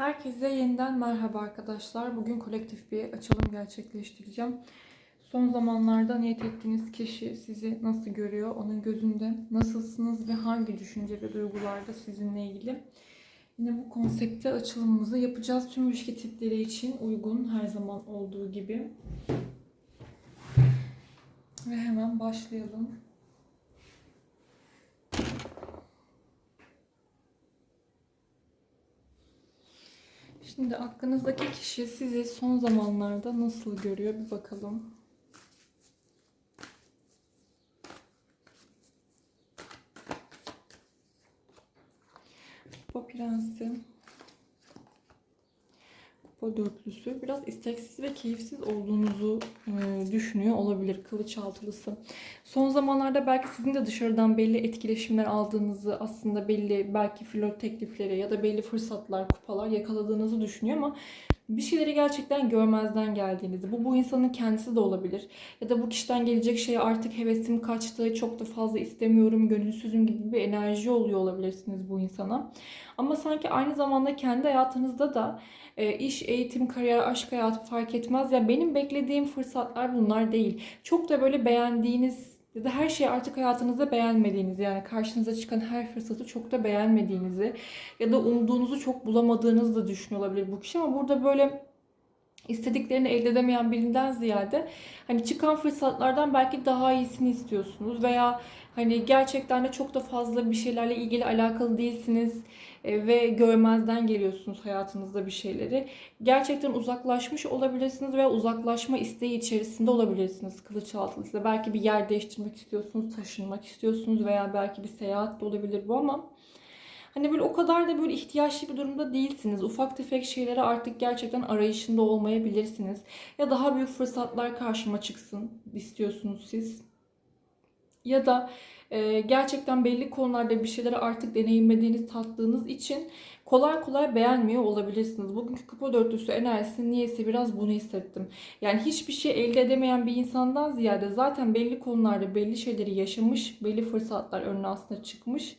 Herkese yeniden merhaba arkadaşlar. Bugün kolektif bir açılım gerçekleştireceğim. Son zamanlarda niyet ettiğiniz kişi sizi nasıl görüyor, onun gözünde nasılsınız ve hangi düşünce ve duygularda sizinle ilgili. Yine bu konsepte açılımımızı yapacağız. Tüm ilişki tipleri için uygun her zaman olduğu gibi. Ve hemen başlayalım. Şimdi aklınızdaki kişi sizi son zamanlarda nasıl görüyor bir bakalım. Kupa prensi. Kupa dörtlüsü. Biraz isteksiz ve keyifsiz olduğunuzu e, düşünüyor olabilir. Kılıç altılısı. Son zamanlarda belki sizin de dışarıdan belli etkileşimler aldığınızı aslında belli belki flört teklifleri ya da belli fırsatlar, kupalar yakaladığınızı düşünüyor ama bir şeyleri gerçekten görmezden geldiğinizi, bu bu insanın kendisi de olabilir. Ya da bu kişiden gelecek şeye artık hevesim kaçtı, çok da fazla istemiyorum, gönülsüzüm gibi bir enerji oluyor olabilirsiniz bu insana. Ama sanki aynı zamanda kendi hayatınızda da e, iş, eğitim, kariyer, aşk hayatı fark etmez. Ya benim beklediğim fırsatlar bunlar değil. Çok da böyle beğendiğiniz ya da her şeyi artık hayatınızda beğenmediğiniz yani karşınıza çıkan her fırsatı çok da beğenmediğinizi ya da umduğunuzu çok bulamadığınızı da düşünüyor olabilir bu kişi. Ama burada böyle istediklerini elde edemeyen birinden ziyade hani çıkan fırsatlardan belki daha iyisini istiyorsunuz veya hani gerçekten de çok da fazla bir şeylerle ilgili alakalı değilsiniz e, ve görmezden geliyorsunuz hayatınızda bir şeyleri. Gerçekten uzaklaşmış olabilirsiniz veya uzaklaşma isteği içerisinde olabilirsiniz kılıç altılıysa. Belki bir yer değiştirmek istiyorsunuz, taşınmak istiyorsunuz veya belki bir seyahat de olabilir bu ama Hani böyle o kadar da böyle ihtiyaçlı bir durumda değilsiniz. Ufak tefek şeylere artık gerçekten arayışında olmayabilirsiniz. Ya daha büyük fırsatlar karşıma çıksın istiyorsunuz siz. Ya da e, gerçekten belli konularda bir şeyleri artık deneyimlediğiniz, tattığınız için kolay kolay beğenmiyor olabilirsiniz. Bugünkü kupa dörtlüsü enerjisi niyeyse biraz bunu hissettim. Yani hiçbir şey elde edemeyen bir insandan ziyade zaten belli konularda belli şeyleri yaşamış, belli fırsatlar önüne aslında çıkmış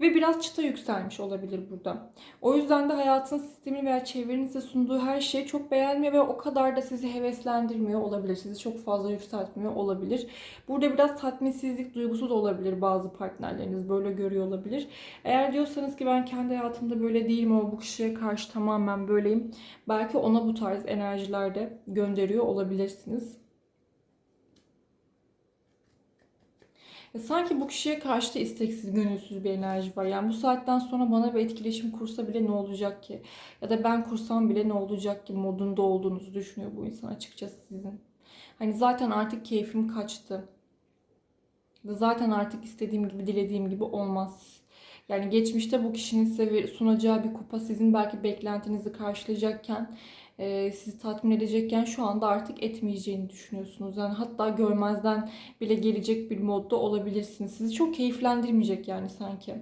ve biraz çıta yükselmiş olabilir burada. O yüzden de hayatın sistemi veya çevrenize sunduğu her şeyi çok beğenmiyor ve o kadar da sizi heveslendirmiyor olabilir. Sizi çok fazla yükseltmiyor olabilir. Burada biraz tatminsizlik duygusu da olabilir bazı partnerleriniz böyle görüyor olabilir. Eğer diyorsanız ki ben kendi hayatımda böyle değilim ama bu kişiye karşı tamamen böyleyim. Belki ona bu tarz enerjilerde gönderiyor olabilirsiniz. Ya sanki bu kişiye karşı da isteksiz, gönülsüz bir enerji var. Yani bu saatten sonra bana bir etkileşim kursa bile ne olacak ki? Ya da ben kursam bile ne olacak ki modunda olduğunuzu düşünüyor bu insan açıkçası sizin. Hani zaten artık keyfim kaçtı. Zaten artık istediğim gibi, dilediğim gibi olmaz. Yani geçmişte bu kişinin size sunacağı bir kupa sizin belki beklentinizi karşılayacakken e, sizi tatmin edecekken şu anda artık etmeyeceğini düşünüyorsunuz. Yani hatta görmezden bile gelecek bir modda olabilirsiniz. Sizi çok keyiflendirmeyecek yani sanki.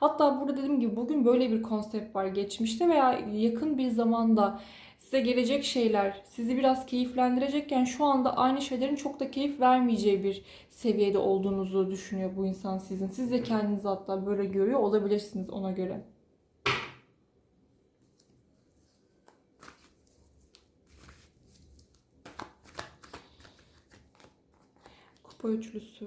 Hatta burada dediğim gibi bugün böyle bir konsept var geçmişte veya yakın bir zamanda size gelecek şeyler sizi biraz keyiflendirecekken şu anda aynı şeylerin çok da keyif vermeyeceği bir seviyede olduğunuzu düşünüyor bu insan sizin. Siz de kendinizi hatta böyle görüyor olabilirsiniz ona göre. Kupa üçlüsü.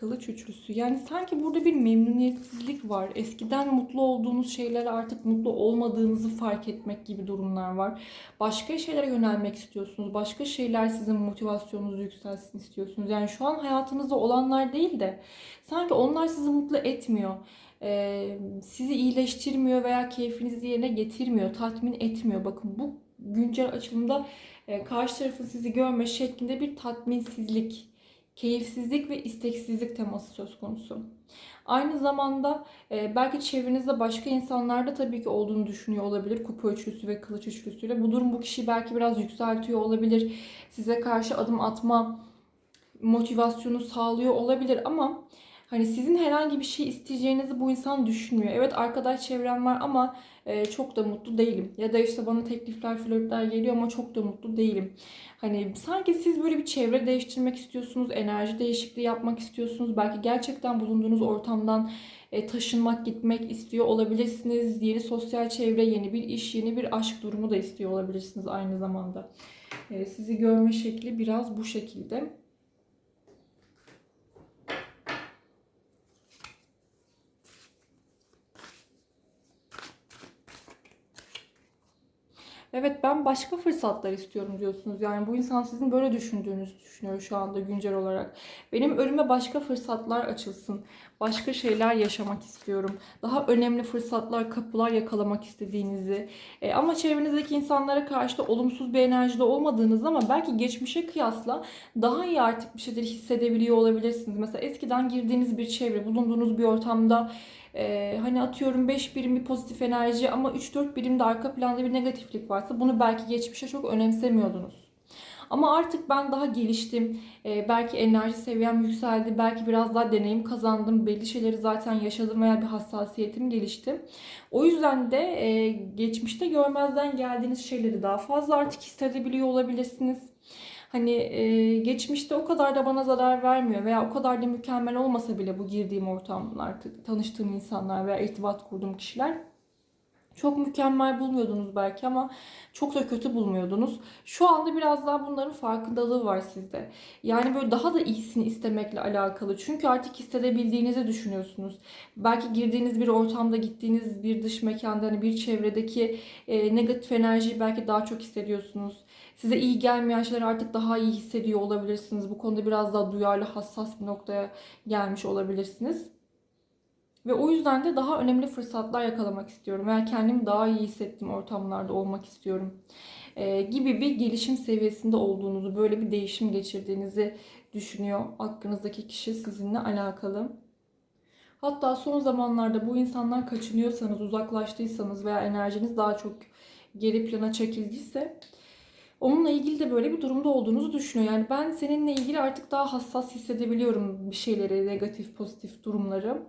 Kılıç üçlüsü. Yani sanki burada bir memnuniyetsizlik var. Eskiden mutlu olduğunuz şeylere artık mutlu olmadığınızı fark etmek gibi durumlar var. Başka şeylere yönelmek istiyorsunuz. Başka şeyler sizin motivasyonunuzu yükselsin istiyorsunuz. Yani şu an hayatınızda olanlar değil de sanki onlar sizi mutlu etmiyor. Ee, sizi iyileştirmiyor veya keyfinizi yerine getirmiyor, tatmin etmiyor. Bakın bu güncel açılımda karşı tarafın sizi görme şeklinde bir tatminsizlik, keyifsizlik ve isteksizlik teması söz konusu. Aynı zamanda e, belki çevrenizde başka insanlarda tabii ki olduğunu düşünüyor olabilir. Kupa üçlüsü ve kılıç üçlüsüyle. Bu durum bu kişiyi belki biraz yükseltiyor olabilir. Size karşı adım atma motivasyonu sağlıyor olabilir ama Hani sizin herhangi bir şey isteyeceğinizi bu insan düşünmüyor. Evet arkadaş çevrem var ama e, çok da mutlu değilim. Ya da işte bana teklifler, flörtler geliyor ama çok da mutlu değilim. Hani sanki siz böyle bir çevre değiştirmek istiyorsunuz, enerji değişikliği yapmak istiyorsunuz. Belki gerçekten bulunduğunuz ortamdan e, taşınmak, gitmek istiyor olabilirsiniz. Yeni sosyal çevre, yeni bir iş, yeni bir aşk durumu da istiyor olabilirsiniz aynı zamanda. E, sizi görme şekli biraz bu şekilde. Evet ben başka fırsatlar istiyorum diyorsunuz. Yani bu insan sizin böyle düşündüğünüzü düşünüyor şu anda güncel olarak. Benim önüme başka fırsatlar açılsın. Başka şeyler yaşamak istiyorum. Daha önemli fırsatlar, kapılar yakalamak istediğinizi. E, ama çevrenizdeki insanlara karşı da olumsuz bir enerjide olmadığınız ama belki geçmişe kıyasla daha iyi artık bir şeyleri hissedebiliyor olabilirsiniz. Mesela eskiden girdiğiniz bir çevre, bulunduğunuz bir ortamda ee, hani atıyorum 5 birim bir pozitif enerji ama 3-4 birimde arka planda bir negatiflik varsa bunu belki geçmişe çok önemsemiyordunuz. Ama artık ben daha geliştim. Ee, belki enerji seviyem yükseldi. Belki biraz daha deneyim kazandım. Belli şeyleri zaten yaşadım veya bir hassasiyetim gelişti. O yüzden de e, geçmişte görmezden geldiğiniz şeyleri daha fazla artık hissedebiliyor olabilirsiniz. Hani e, geçmişte o kadar da bana zarar vermiyor veya o kadar da mükemmel olmasa bile bu girdiğim ortamlar, tanıştığım insanlar veya irtibat kurduğum kişiler çok mükemmel bulmuyordunuz belki ama çok da kötü bulmuyordunuz. Şu anda biraz daha bunların farkındalığı var sizde. Yani böyle daha da iyisini istemekle alakalı. Çünkü artık hissedebildiğinizi düşünüyorsunuz. Belki girdiğiniz bir ortamda, gittiğiniz bir dış mekanda, hani bir çevredeki e, negatif enerjiyi belki daha çok hissediyorsunuz. Size iyi gelmeyen şeyler artık daha iyi hissediyor olabilirsiniz. Bu konuda biraz daha duyarlı, hassas bir noktaya gelmiş olabilirsiniz. Ve o yüzden de daha önemli fırsatlar yakalamak istiyorum. Veya kendimi daha iyi hissettiğim ortamlarda olmak istiyorum. Ee, gibi bir gelişim seviyesinde olduğunuzu, böyle bir değişim geçirdiğinizi düşünüyor. Aklınızdaki kişi sizinle alakalı. Hatta son zamanlarda bu insanlar kaçınıyorsanız, uzaklaştıysanız veya enerjiniz daha çok geri plana çekildiyse onunla ilgili de böyle bir durumda olduğunuzu düşünüyor. Yani ben seninle ilgili artık daha hassas hissedebiliyorum bir şeyleri, negatif, pozitif durumları.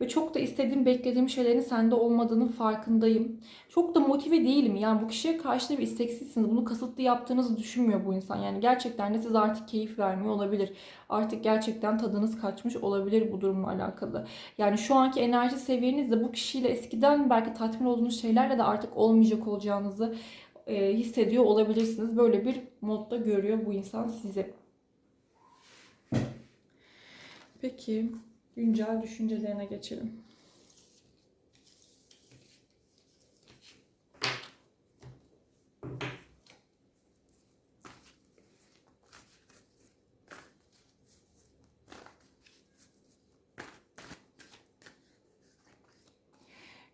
Ve çok da istediğim, beklediğim şeylerin sende olmadığının farkındayım. Çok da motive değilim. Yani bu kişiye karşı da bir isteksizsiniz. Bunu kasıtlı yaptığınızı düşünmüyor bu insan. Yani gerçekten de size artık keyif vermiyor olabilir. Artık gerçekten tadınız kaçmış olabilir bu durumla alakalı. Yani şu anki enerji seviyenizde bu kişiyle eskiden belki tatmin olduğunuz şeylerle de artık olmayacak olacağınızı e, hissediyor olabilirsiniz. Böyle bir modda görüyor bu insan sizi. Peki güncel düşüncelerine geçelim.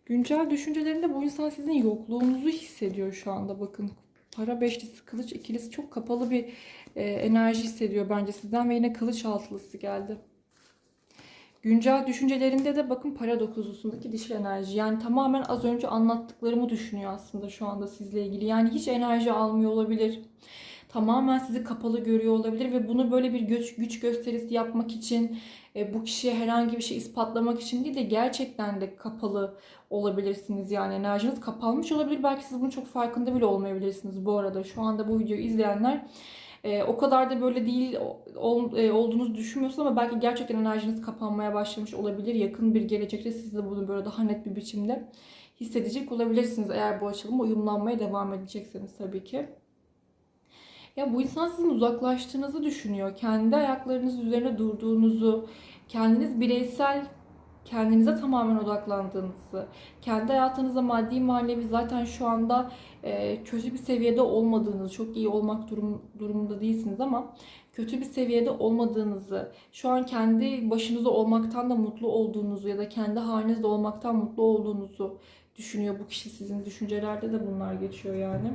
Güncel düşüncelerinde bu insan sizin yokluğunuzu hissediyor şu anda. Bakın para beşlisi, kılıç ikilisi çok kapalı bir e, enerji hissediyor bence sizden ve yine kılıç altılısı geldi. Güncel düşüncelerinde de bakın para dokuzlusundaki dişil enerji. Yani tamamen az önce anlattıklarımı düşünüyor aslında şu anda sizle ilgili. Yani hiç enerji almıyor olabilir. Tamamen sizi kapalı görüyor olabilir ve bunu böyle bir güç, güç gösterisi yapmak için e, bu kişiye herhangi bir şey ispatlamak için değil de gerçekten de kapalı olabilirsiniz. Yani enerjiniz kapanmış olabilir. Belki siz bunun çok farkında bile olmayabilirsiniz bu arada. Şu anda bu videoyu izleyenler e, o kadar da böyle değil ol, e, olduğunuzu düşünmüyorsunuz ama belki gerçekten enerjiniz kapanmaya başlamış olabilir. Yakın bir gelecekte siz de bunu böyle daha net bir biçimde hissedecek olabilirsiniz eğer bu açılıma uyumlanmaya devam edecekseniz tabii ki. Ya bu insan sizin uzaklaştığınızı düşünüyor. Kendi ayaklarınız üzerine durduğunuzu, kendiniz bireysel kendinize tamamen odaklandığınızı, kendi hayatınızda maddi manevi zaten şu anda e, kötü bir seviyede olmadığınızı, çok iyi olmak durum, durumunda değilsiniz ama kötü bir seviyede olmadığınızı, şu an kendi başınıza olmaktan da mutlu olduğunuzu ya da kendi halinizde olmaktan mutlu olduğunuzu düşünüyor bu kişi sizin düşüncelerde de bunlar geçiyor yani.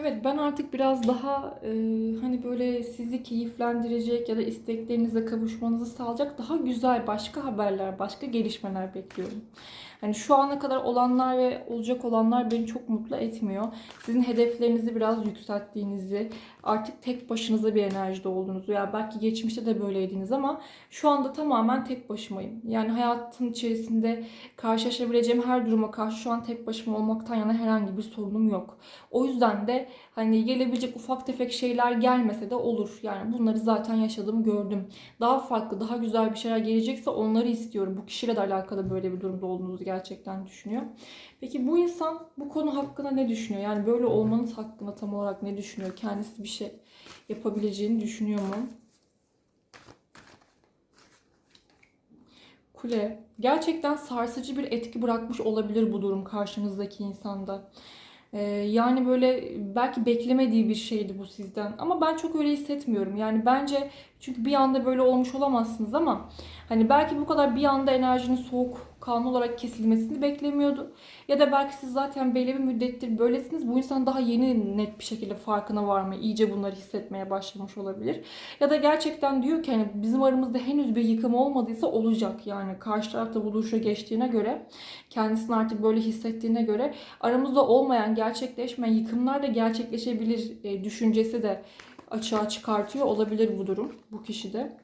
Evet ben artık biraz daha e, hani böyle sizi keyiflendirecek ya da isteklerinize kavuşmanızı sağlayacak daha güzel başka haberler, başka gelişmeler bekliyorum. Hani şu ana kadar olanlar ve olacak olanlar beni çok mutlu etmiyor. Sizin hedeflerinizi biraz yükselttiğinizi, artık tek başınıza bir enerjide olduğunuzu ya belki geçmişte de böyleydiniz ama şu anda tamamen tek başımayım. Yani hayatın içerisinde karşılaşabileceğim her duruma karşı şu an tek başıma olmaktan yana herhangi bir sorunum yok. O yüzden de hani gelebilecek ufak tefek şeyler gelmese de olur. Yani bunları zaten yaşadım, gördüm. Daha farklı, daha güzel bir şeyler gelecekse onları istiyorum. Bu kişiyle de alakalı böyle bir durumda olduğunuzu gerçekten düşünüyor. Peki bu insan bu konu hakkında ne düşünüyor? Yani böyle olmanız hakkında tam olarak ne düşünüyor? Kendisi bir şey yapabileceğini düşünüyor mu? Kule. Gerçekten sarsıcı bir etki bırakmış olabilir bu durum karşınızdaki insanda. Ee, yani böyle belki beklemediği bir şeydi bu sizden. Ama ben çok öyle hissetmiyorum. Yani bence çünkü bir anda böyle olmuş olamazsınız ama hani belki bu kadar bir anda enerjinin soğuk kanlı olarak kesilmesini beklemiyordu. Ya da belki siz zaten belli bir müddettir böylesiniz. Bu insan daha yeni net bir şekilde farkına varmaya, iyice bunları hissetmeye başlamış olabilir. Ya da gerçekten diyor ki hani bizim aramızda henüz bir yıkım olmadıysa olacak. Yani karşı tarafta bu duruşa geçtiğine göre, kendisini artık böyle hissettiğine göre aramızda olmayan, gerçekleşmeyen yıkımlar da gerçekleşebilir e, düşüncesi de açığa çıkartıyor olabilir bu durum bu kişide.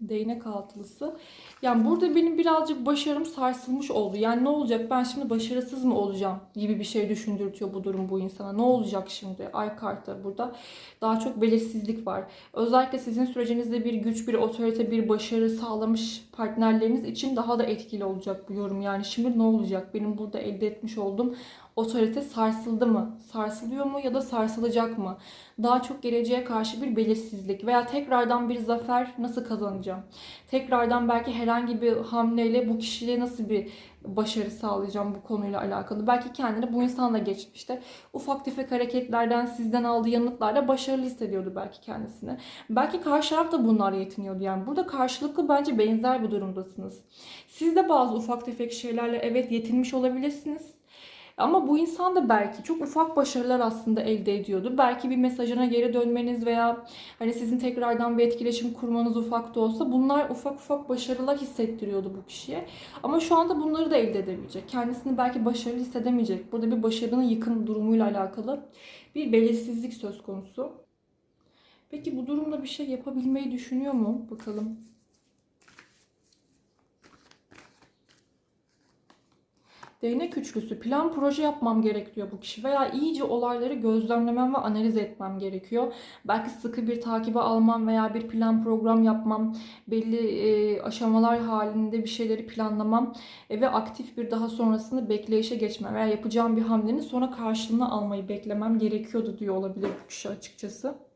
Değnek altılısı. Yani burada benim birazcık başarım sarsılmış oldu. Yani ne olacak ben şimdi başarısız mı olacağım gibi bir şey düşündürtüyor bu durum bu insana. Ne olacak şimdi? Ay kartı burada daha çok belirsizlik var. Özellikle sizin sürecinizde bir güç, bir otorite, bir başarı sağlamış partnerleriniz için daha da etkili olacak bu yorum. Yani şimdi ne olacak? Benim burada elde etmiş olduğum otorite sarsıldı mı? Sarsılıyor mu ya da sarsılacak mı? Daha çok geleceğe karşı bir belirsizlik veya tekrardan bir zafer nasıl kazanacağım? Tekrardan belki herhangi bir hamleyle bu kişiliğe nasıl bir başarı sağlayacağım bu konuyla alakalı. Belki kendini bu insanla geçmişte ufak tefek hareketlerden sizden aldığı yanıtlarla başarılı hissediyordu belki kendisini. Belki karşı taraf da bunlarla yetiniyordu. Yani burada karşılıklı bence benzer bir durumdasınız. Siz de bazı ufak tefek şeylerle evet yetinmiş olabilirsiniz. Ama bu insan da belki çok ufak başarılar aslında elde ediyordu. Belki bir mesajına geri dönmeniz veya hani sizin tekrardan bir etkileşim kurmanız ufak da olsa bunlar ufak ufak başarılar hissettiriyordu bu kişiye. Ama şu anda bunları da elde edebilecek. Kendisini belki başarılı hissedemeyecek. Burada bir başarının yıkım durumuyla alakalı bir belirsizlik söz konusu. Peki bu durumda bir şey yapabilmeyi düşünüyor mu? Bakalım. Değnek üçlüsü plan proje yapmam gerekiyor bu kişi veya iyice olayları gözlemlemem ve analiz etmem gerekiyor. Belki sıkı bir takibe almam veya bir plan program yapmam, belli e, aşamalar halinde bir şeyleri planlamam e, ve aktif bir daha sonrasında bekleyişe geçmem veya yapacağım bir hamlenin sonra karşılığını almayı beklemem gerekiyordu diyor olabilir bu kişi açıkçası.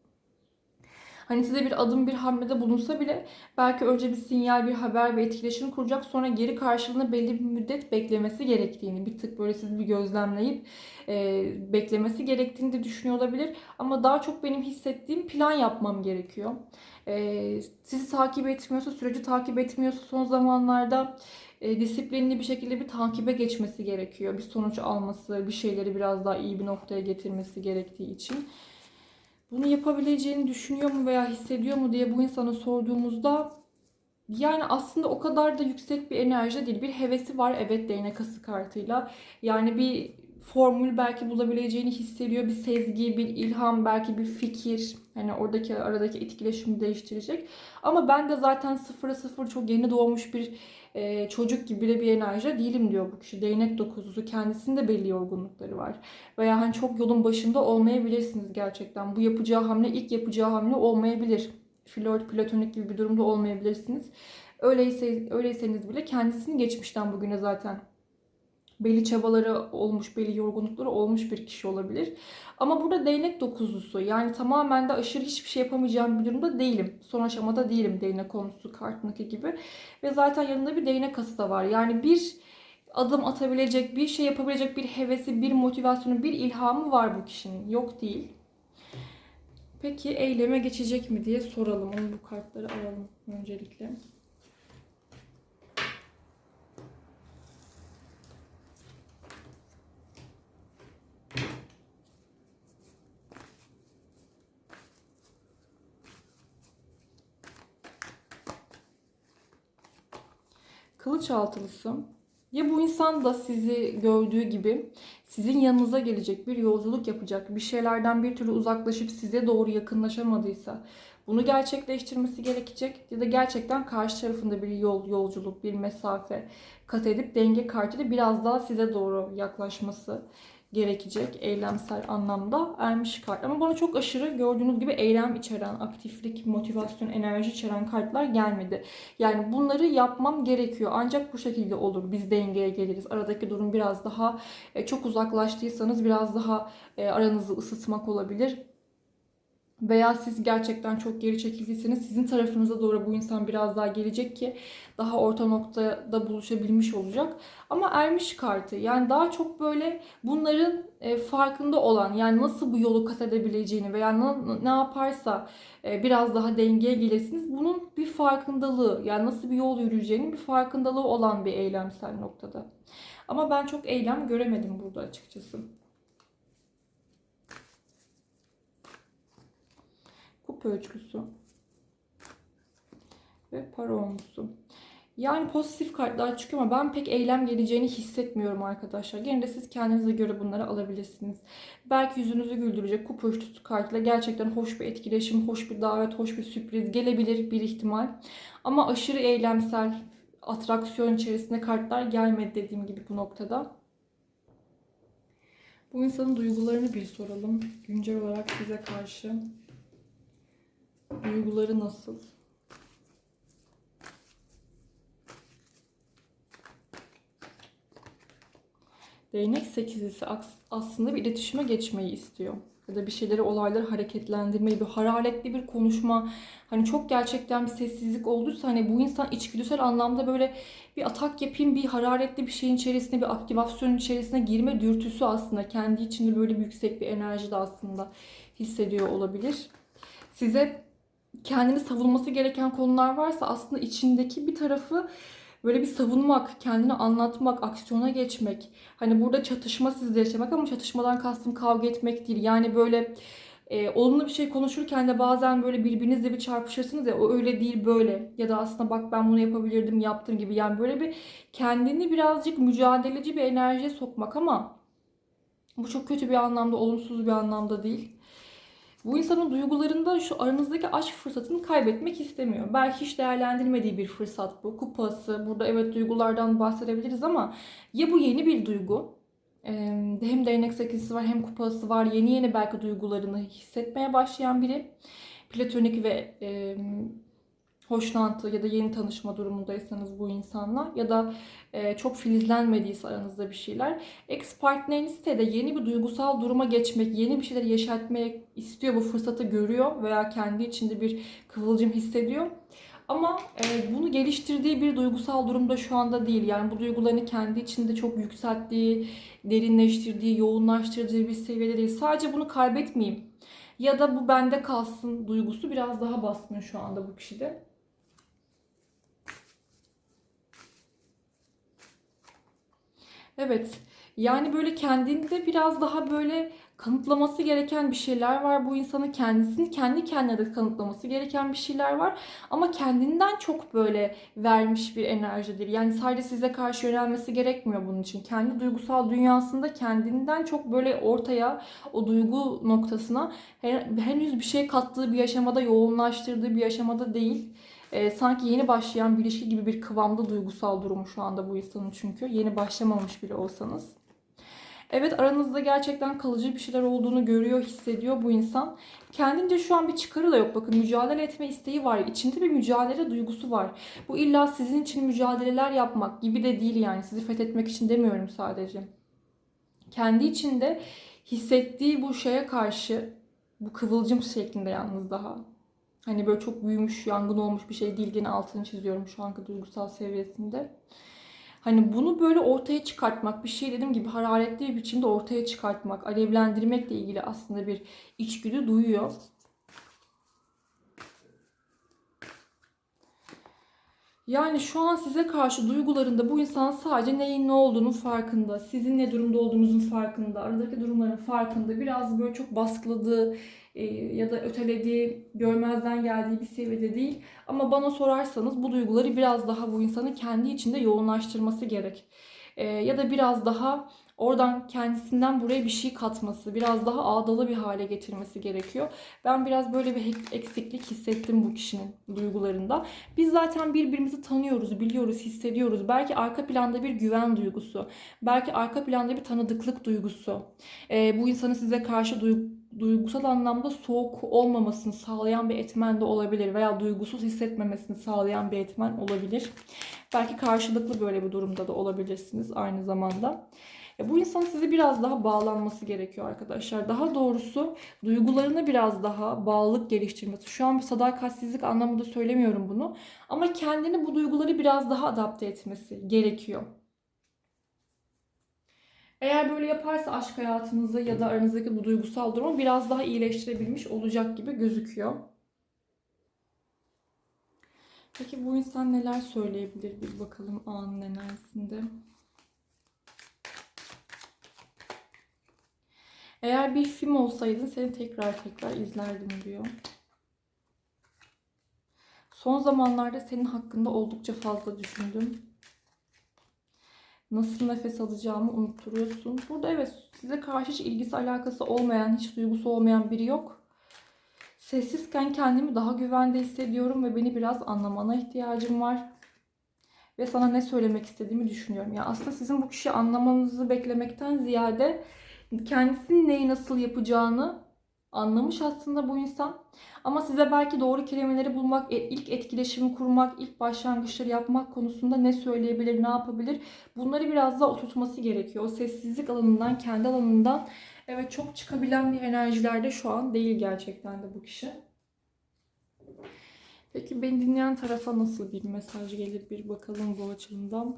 Hani size bir adım bir hamlede bulunsa bile belki önce bir sinyal, bir haber, bir etkileşim kuracak. Sonra geri karşılığında belli bir müddet beklemesi gerektiğini, bir tık böyle sizi bir gözlemleyip e, beklemesi gerektiğini de düşünüyor olabilir. Ama daha çok benim hissettiğim plan yapmam gerekiyor. E, sizi takip etmiyorsa, süreci takip etmiyorsa son zamanlarda e, disiplinli bir şekilde bir takibe geçmesi gerekiyor. Bir sonuç alması, bir şeyleri biraz daha iyi bir noktaya getirmesi gerektiği için bunu yapabileceğini düşünüyor mu veya hissediyor mu diye bu insana sorduğumuzda yani aslında o kadar da yüksek bir enerji değil. Bir hevesi var evet değnek kartıyla. Yani bir formül belki bulabileceğini hissediyor. Bir sezgi, bir ilham, belki bir fikir. Hani oradaki aradaki etkileşimi değiştirecek. Ama ben de zaten sıfıra sıfır çok yeni doğmuş bir e, çocuk gibi bir enerji değilim diyor bu kişi. Değnek dokuzusu kendisinde belli yorgunlukları var. Veya hani çok yolun başında olmayabilirsiniz gerçekten. Bu yapacağı hamle ilk yapacağı hamle olmayabilir. Flört, platonik gibi bir durumda olmayabilirsiniz. Öyleyse, öyleyseniz bile kendisini geçmişten bugüne zaten belli çabaları olmuş, belli yorgunlukları olmuş bir kişi olabilir. Ama burada değnek dokuzlusu yani tamamen de aşırı hiçbir şey yapamayacağım bir durumda değilim. Son aşamada değilim değnek konusu kartındaki gibi. Ve zaten yanında bir değnek ası da var. Yani bir adım atabilecek, bir şey yapabilecek bir hevesi, bir motivasyonu, bir ilhamı var bu kişinin. Yok değil. Peki eyleme geçecek mi diye soralım. Onu bu kartları alalım öncelikle. Kılıç altılısı. Ya bu insan da sizi gördüğü gibi sizin yanınıza gelecek, bir yolculuk yapacak, bir şeylerden bir türlü uzaklaşıp size doğru yakınlaşamadıysa bunu gerçekleştirmesi gerekecek ya da gerçekten karşı tarafında bir yol, yolculuk, bir mesafe kat edip denge kartıyla biraz daha size doğru yaklaşması gerekecek eylemsel anlamda ermiş kart. Ama bana çok aşırı gördüğünüz gibi eylem içeren, aktiflik, motivasyon, enerji içeren kartlar gelmedi. Yani bunları yapmam gerekiyor. Ancak bu şekilde olur. Biz dengeye geliriz. Aradaki durum biraz daha e, çok uzaklaştıysanız biraz daha e, aranızı ısıtmak olabilir. Veya siz gerçekten çok geri çekildiyseniz sizin tarafınıza doğru bu insan biraz daha gelecek ki daha orta noktada buluşabilmiş olacak. Ama ermiş kartı yani daha çok böyle bunların e, farkında olan yani nasıl bu yolu kat edebileceğini veya ne, yaparsa e, biraz daha dengeye gelirsiniz. Bunun bir farkındalığı yani nasıl bir yol yürüyeceğinin bir farkındalığı olan bir eylemsel noktada. Ama ben çok eylem göremedim burada açıkçası. Üçlüsü. Ve para olmuşsu. Yani pozitif kartlar çıkıyor ama ben pek eylem geleceğini hissetmiyorum arkadaşlar. Gene de siz kendinize göre bunları alabilirsiniz. Belki yüzünüzü güldürecek kupa üçlüsü kartıyla gerçekten hoş bir etkileşim, hoş bir davet, hoş bir sürpriz gelebilir bir ihtimal. Ama aşırı eylemsel, atraksiyon içerisinde kartlar gelmedi dediğim gibi bu noktada. Bu insanın duygularını bir soralım. Güncel olarak size karşı. Duyguları nasıl? Değnek sekizlisi aslında bir iletişime geçmeyi istiyor. Ya da bir şeyleri, olayları hareketlendirmeyi, bir hararetli bir konuşma. Hani çok gerçekten bir sessizlik olduysa hani bu insan içgüdüsel anlamda böyle bir atak yapayım, bir hararetli bir şeyin içerisine, bir aktivasyon içerisine girme dürtüsü aslında. Kendi içinde böyle bir yüksek bir enerji de aslında hissediyor olabilir. Size kendini savunması gereken konular varsa aslında içindeki bir tarafı böyle bir savunmak, kendini anlatmak, aksiyona geçmek. Hani burada çatışma sizde yaşamak ama çatışmadan kastım kavga etmek değil. Yani böyle e, olumlu bir şey konuşurken de bazen böyle birbirinizle bir çarpışırsınız ya o öyle değil böyle ya da aslında bak ben bunu yapabilirdim yaptım gibi yani böyle bir kendini birazcık mücadeleci bir enerjiye sokmak ama bu çok kötü bir anlamda olumsuz bir anlamda değil. Bu insanın duygularında şu aranızdaki aşk fırsatını kaybetmek istemiyor. Belki hiç değerlendirmediği bir fırsat bu. Kupası. Burada evet duygulardan bahsedebiliriz ama ya bu yeni bir duygu hem değnek sekizisi var hem kupası var. Yeni yeni belki duygularını hissetmeye başlayan biri. Platonik ve hoşlantı ya da yeni tanışma durumundaysanız bu insanla ya da e, çok filizlenmediyse aranızda bir şeyler. Ex partneriniz de yeni bir duygusal duruma geçmek, yeni bir şeyler yaşatmaya istiyor. Bu fırsatı görüyor veya kendi içinde bir kıvılcım hissediyor. Ama e, bunu geliştirdiği bir duygusal durumda şu anda değil. Yani bu duygularını kendi içinde çok yükselttiği, derinleştirdiği, yoğunlaştırdığı bir seviyede değil. Sadece bunu kaybetmeyeyim ya da bu bende kalsın duygusu biraz daha baskın şu anda bu kişide. Evet. Yani böyle kendinde biraz daha böyle kanıtlaması gereken bir şeyler var. Bu insanın kendisini kendi kendine de kanıtlaması gereken bir şeyler var. Ama kendinden çok böyle vermiş bir enerjidir. Yani sadece size karşı yönelmesi gerekmiyor bunun için. Kendi duygusal dünyasında kendinden çok böyle ortaya o duygu noktasına henüz bir şey kattığı bir yaşamada, yoğunlaştırdığı bir yaşamada değil e, sanki yeni başlayan bir ilişki gibi bir kıvamda duygusal durumu şu anda bu insanın çünkü. Yeni başlamamış bile olsanız. Evet aranızda gerçekten kalıcı bir şeyler olduğunu görüyor, hissediyor bu insan. Kendince şu an bir çıkarı da yok. Bakın mücadele etme isteği var. İçinde bir mücadele duygusu var. Bu illa sizin için mücadeleler yapmak gibi de değil yani. Sizi fethetmek için demiyorum sadece. Kendi içinde hissettiği bu şeye karşı bu kıvılcım şeklinde yalnız daha Hani böyle çok büyümüş, yangın olmuş bir şey değil. Yine altını çiziyorum şu anki duygusal seviyesinde. Hani bunu böyle ortaya çıkartmak, bir şey dediğim gibi hararetli bir biçimde ortaya çıkartmak, alevlendirmekle ilgili aslında bir içgüdü duyuyor. Yani şu an size karşı duygularında bu insan sadece neyin ne olduğunun farkında. Sizin ne durumda olduğunuzun farkında. Aradaki durumların farkında. Biraz böyle çok baskıladığı e, ya da ötelediği, görmezden geldiği bir seviyede değil. Ama bana sorarsanız bu duyguları biraz daha bu insanın kendi içinde yoğunlaştırması gerek. Ee, ya da biraz daha oradan kendisinden buraya bir şey katması, biraz daha ağdalı bir hale getirmesi gerekiyor. Ben biraz böyle bir eksiklik hissettim bu kişinin duygularında. Biz zaten birbirimizi tanıyoruz, biliyoruz, hissediyoruz. Belki arka planda bir güven duygusu, belki arka planda bir tanıdıklık duygusu. Ee, bu insanın size karşı duygu duygusal anlamda soğuk olmamasını sağlayan bir etmen de olabilir veya duygusuz hissetmemesini sağlayan bir etmen olabilir. Belki karşılıklı böyle bir durumda da olabilirsiniz aynı zamanda. E, bu insanın size biraz daha bağlanması gerekiyor arkadaşlar. Daha doğrusu duygularını biraz daha bağlılık geliştirmesi. Şu an sadakatsizlik anlamında söylemiyorum bunu. Ama kendini bu duyguları biraz daha adapte etmesi gerekiyor. Eğer böyle yaparsa aşk hayatınızı ya da aranızdaki bu duygusal durumu biraz daha iyileştirebilmiş olacak gibi gözüküyor. Peki bu insan neler söyleyebilir bir bakalım anın enerjisinde. Eğer bir film olsaydın seni tekrar tekrar izlerdim diyor. Son zamanlarda senin hakkında oldukça fazla düşündüm. Nasıl nefes alacağımı unutturuyorsun. Burada evet size karşı hiç ilgisi alakası olmayan, hiç duygusu olmayan biri yok. Sessizken kendimi daha güvende hissediyorum ve beni biraz anlamana ihtiyacım var. Ve sana ne söylemek istediğimi düşünüyorum. Ya aslında sizin bu kişiyi anlamanızı beklemekten ziyade kendisinin neyi nasıl yapacağını anlamış aslında bu insan. Ama size belki doğru kelimeleri bulmak, e, ilk etkileşimi kurmak, ilk başlangıçları yapmak konusunda ne söyleyebilir, ne yapabilir? Bunları biraz daha oturtması gerekiyor. O sessizlik alanından, kendi alanından evet çok çıkabilen bir enerjilerde şu an değil gerçekten de bu kişi. Peki beni dinleyen tarafa nasıl bir mesaj gelir bir bakalım bu açılımdan.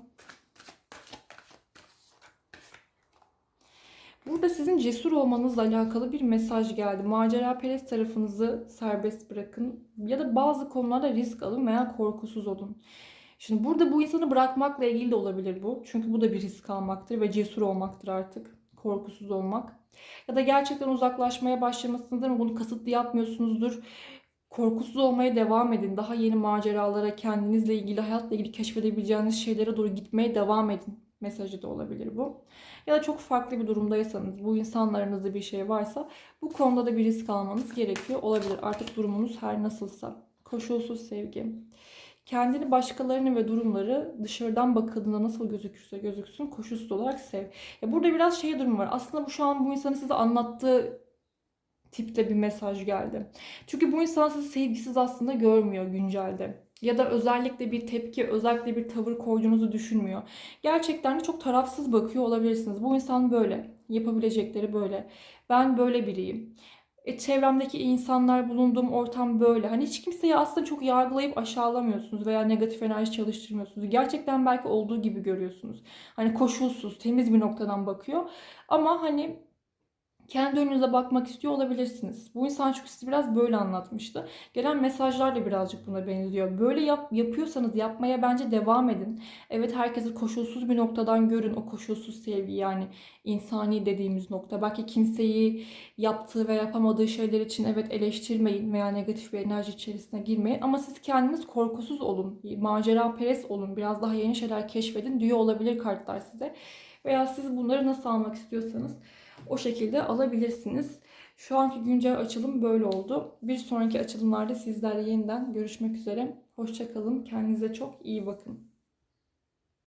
Burada sizin cesur olmanızla alakalı bir mesaj geldi. Macera perest tarafınızı serbest bırakın ya da bazı konularda risk alın veya korkusuz olun. Şimdi burada bu insanı bırakmakla ilgili de olabilir bu. Çünkü bu da bir risk almaktır ve cesur olmaktır artık. Korkusuz olmak. Ya da gerçekten uzaklaşmaya başlamasınızdır ama bunu kasıtlı yapmıyorsunuzdur. Korkusuz olmaya devam edin. Daha yeni maceralara, kendinizle ilgili, hayatla ilgili keşfedebileceğiniz şeylere doğru gitmeye devam edin mesajı da olabilir bu. Ya da çok farklı bir durumdaysanız, bu insanlarınızda bir şey varsa bu konuda da bir risk almanız gerekiyor olabilir. Artık durumunuz her nasılsa. Koşulsuz sevgi. Kendini başkalarını ve durumları dışarıdan bakıldığında nasıl gözükürse gözüksün koşulsuz olarak sev. Ya burada biraz şey durum var. Aslında bu şu an bu insanın size anlattığı tipte bir mesaj geldi. Çünkü bu insan sizi sevgisiz aslında görmüyor güncelde ya da özellikle bir tepki, özellikle bir tavır koyduğunuzu düşünmüyor. Gerçekten de çok tarafsız bakıyor olabilirsiniz. Bu insan böyle. Yapabilecekleri böyle. Ben böyle biriyim. E, çevremdeki insanlar, bulunduğum ortam böyle. Hani hiç kimseyi aslında çok yargılayıp aşağılamıyorsunuz veya negatif enerji çalıştırmıyorsunuz. Gerçekten belki olduğu gibi görüyorsunuz. Hani koşulsuz, temiz bir noktadan bakıyor. Ama hani kendi önünüze bakmak istiyor olabilirsiniz. Bu insan çünkü sizi biraz böyle anlatmıştı. Gelen mesajlar da birazcık buna benziyor. Böyle yap, yapıyorsanız yapmaya bence devam edin. Evet herkesi koşulsuz bir noktadan görün. O koşulsuz sevgi yani insani dediğimiz nokta. Belki kimseyi yaptığı ve yapamadığı şeyler için evet eleştirmeyin veya negatif bir enerji içerisine girmeyin. Ama siz kendiniz korkusuz olun. Macera peres olun. Biraz daha yeni şeyler keşfedin diyor olabilir kartlar size. Veya siz bunları nasıl almak istiyorsanız o şekilde alabilirsiniz. Şu anki güncel açılım böyle oldu. Bir sonraki açılımlarda sizlerle yeniden görüşmek üzere. Hoşçakalın. Kendinize çok iyi bakın.